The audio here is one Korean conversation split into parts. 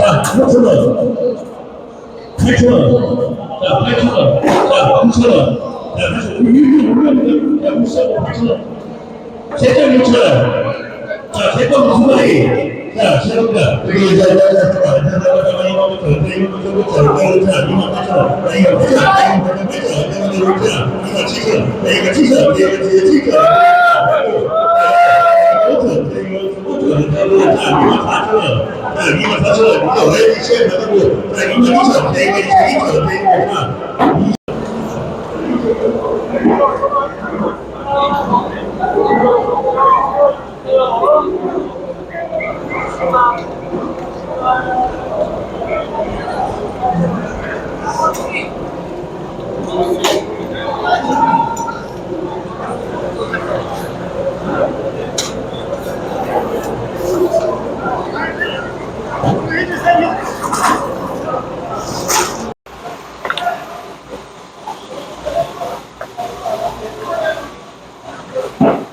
자, 삼천 원. 팔천 원. 자, 팔천 원. 자, 육천 원. 자, 그래서 이렇게 올려면 야, 육천 원, 팔천 원. 세점 육천 원. 자, 세번 두 마리. 자, 세번가 여기 이제 내가 치자, 내가 치자, 내가 치자, 내가 치자. 你们开车，你们开车，你们开车，你们开车。你们都上台去，你们都上台去。你们上台去。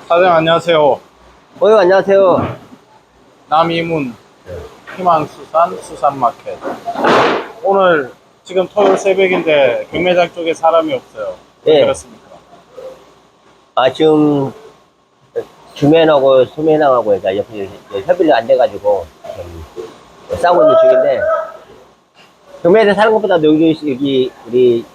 사장님 안녕하세요. 어유 안녕하세요. 남이문 희망수산 수산마켓. 오늘 지금 토요일 새벽인데 경매장 쪽에 사람이 없어요. 왜 예. 그렇습니까? 아 지금 주맨하고 소맨하고 이제 옆에 협의를 안 돼가지고 좀 싸우고 있는 중인데 경매에서 사는 것보다도 여기 여기 우리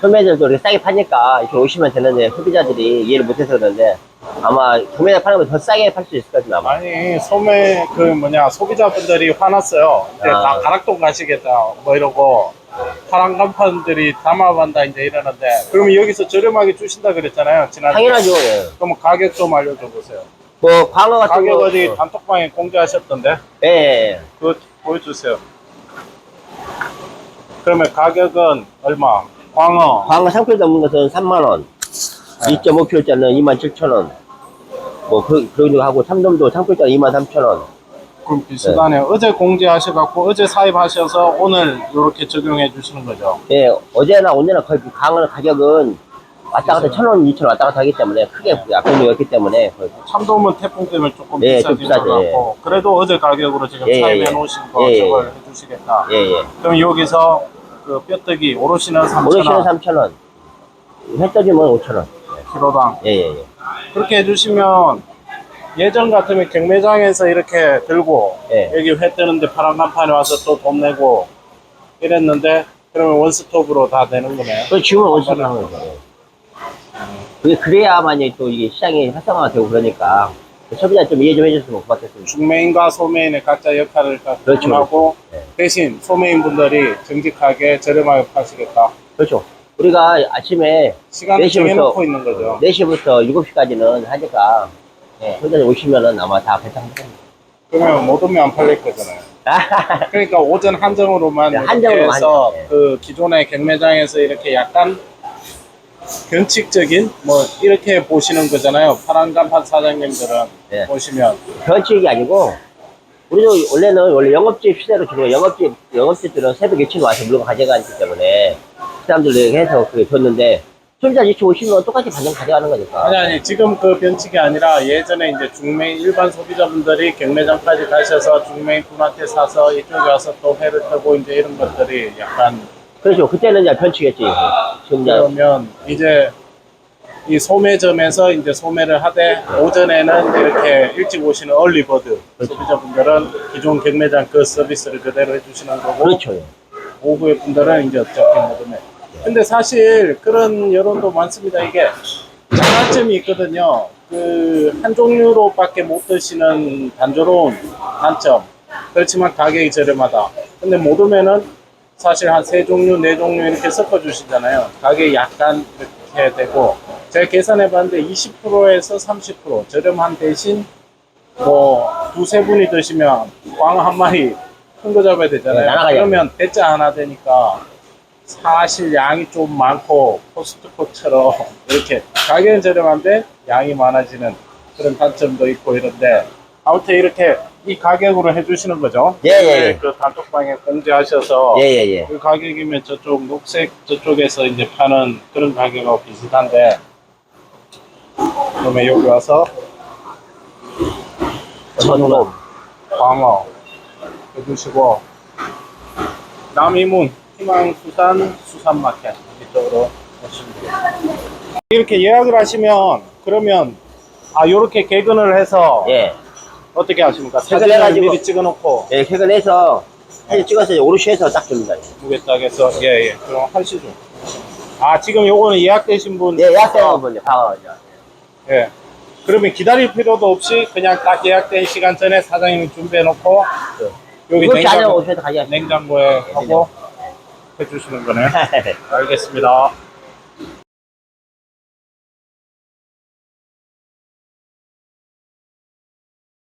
소매들도 이렇게 싸게 파니까 이렇게 오시면 되는데 소비자들이 이해를 못해서 그러는데 아마 경매에 파는 거더 싸게 팔 수 있을 것 같아요 아마. 아니 소매 그 뭐냐 소비자분들이 화났어요. 이제 아. 다 가락동 가시겠다 뭐 이러고 파란 간판들이 담아간다 이제 이러는데 그러면 여기서 저렴하게 주신다 그랬잖아요 지난주에. 당연하죠. 예. 그럼 가격 좀 알려줘 보세요. 뭐 광어 같은 가격 거. 어디 어. 단톡방에 공개하셨던데 예, 예. 그거 보여주세요. 그러면 가격은 얼마? 광어 광어 상표 넘는 것은 3만 원, 네. 2.5kg짜리는 2만 7천 원. 뭐 그, 그런 거 하고 참돔도 상표짜리 2만 3천 원. 그럼 비슷하네요. 어제 공지하셔갖고 어제 사입하셔서 오늘 이렇게 적용해 주시는 거죠. 예, 어제나 오늘나 거의 그 강어 가격은 왔다 갔다 천 원, 이천 원 왔다 갔다 하기 때문에 크게 약분이 없기 때문에 거의 참돔은 태풍 때문에 조금 예, 좀 비싸진 것 비싸죠, 같고 그래도 어제 가격으로 지금 예, 사입해 예. 놓으신 거 예, 저걸 해주시겠다. 예, 예. 그럼 여기서 그 뼈뜨기 오롯이는 3천 오르시는 원 3천 원, 햇떠지면 5천 원. 키로당 예, 예, 예. 그렇게 해주시면 예전 같으면 경매장에서 이렇게 들고 예. 여기 회 뜨는데 파란 간판에 와서 또 돈 내고 이랬는데 그러면 원스톱으로 다 되는 거네요. 그 지금은 원수를 하는. 예. 그게 그래야만이 또 이게 시장이 활성화가 되고 그러니까 소비자 좀 이해 좀 해줬으면 고맙겠습니다. 중매인과 소매인의 각자 역할을 다 그렇죠. 구분하고 네. 대신 소매인 분들이 정직하게 저렴하게 파시겠다. 그렇죠. 우리가 아침에 시간을 4시부터 정해놓고 있는 거죠. 4시부터 7시까지는 하니까 예, 소비자 오시면은 아마 다 배송할 겁니다. 그러면 못 오면 안 팔릴 거잖아요. 그러니까 오전 한정으로만 네, 이렇게 한정으로만 해서 네. 그 기존의 경매장에서 이렇게 약간 변칙적인 뭐 이렇게 보시는 거잖아요. 파란 간판 사장님들은 네. 보시면 변칙이 아니고 우리도 원래는 원래 영업집 시대로 주로 영업집 영업집들은 새벽 일찍 와서 물건 가져가기 때문에 사람들 해서 그게 줬는데 소비자 일찍 오시면 똑같이 반영 가져가는 거니까. 아니 아니 지금 그 변칙이 아니라 예전에 이제 중매인 일반 소비자분들이 경매장까지 가셔서 중매인 분한테 사서 이쪽에 와서 또 회를 타고 이제 이런 것들이 약간 그렇죠. 그때는 이제 변칙이었지. 지금 이제 그러면 이제 이 소매점에서 이제 소매를 하되 오전에는 이렇게 일찍 오시는 얼리버드 그렇죠. 소비자분들은 기존 경매장 그 서비스를 그대로 해주시는 거고 그렇죠. 오후에 분들은 이제 어차피 모르네. 근데 사실 그런 여론도 많습니다. 이게 장단점이 있거든요. 그 한 종류로밖에 못 드시는 단조로운 단점. 그렇지만 가격이 저렴하다. 근데 못 오면은 사실 한 세 종류, 네 종류 이렇게 섞어 주시잖아요. 가격이 약간 이렇게 되고 제가 계산해 봤는데 20%에서 30% 저렴한 대신 뭐 두세 분이 드시면 광어 한 마리 큰 거 잡아야 되잖아요. 네. 그러면 대짜 하나 되니까 사실 양이 좀 많고 코스트코처럼 이렇게 가격은 저렴한데 양이 많아지는 그런 단점도 있고 이런데 아무튼 이렇게 이 가격으로 해주시는 거죠. 예, 예, 예. 그 단톡방에 공지하셔서 예, 예, 예. 그 가격이면 저쪽 녹색 저쪽에서 이제 파는 그런 가격하고 비슷한데 그러면 여기 와서 전동. 광어 해주시고 남이문 희망수산 수산마켓 이쪽으로 오시면 돼요. 이렇게 예약을 하시면 그러면 아 요렇게 개근을 해서 예. 어떻게 하십니까? 사진을 개근해가지고- 미리 찍어놓고 예, 퇴근해서 사진 찍어서 오롯이 해서 딱 줍니다. 무게 딱 해서 예예 그럼 하시죠. 아 지금 요거는 예약되신 분 예, 예약된 분요 봐가죠. 예. 그러면 기다릴 필요도 없이 그냥 딱 예약된 시간 전에 사장님이 준비해놓고 여기 그렇게 안 하고 냉장고, 오셔도. 냉장고에 하고 해주시는 거네. 알겠습니다.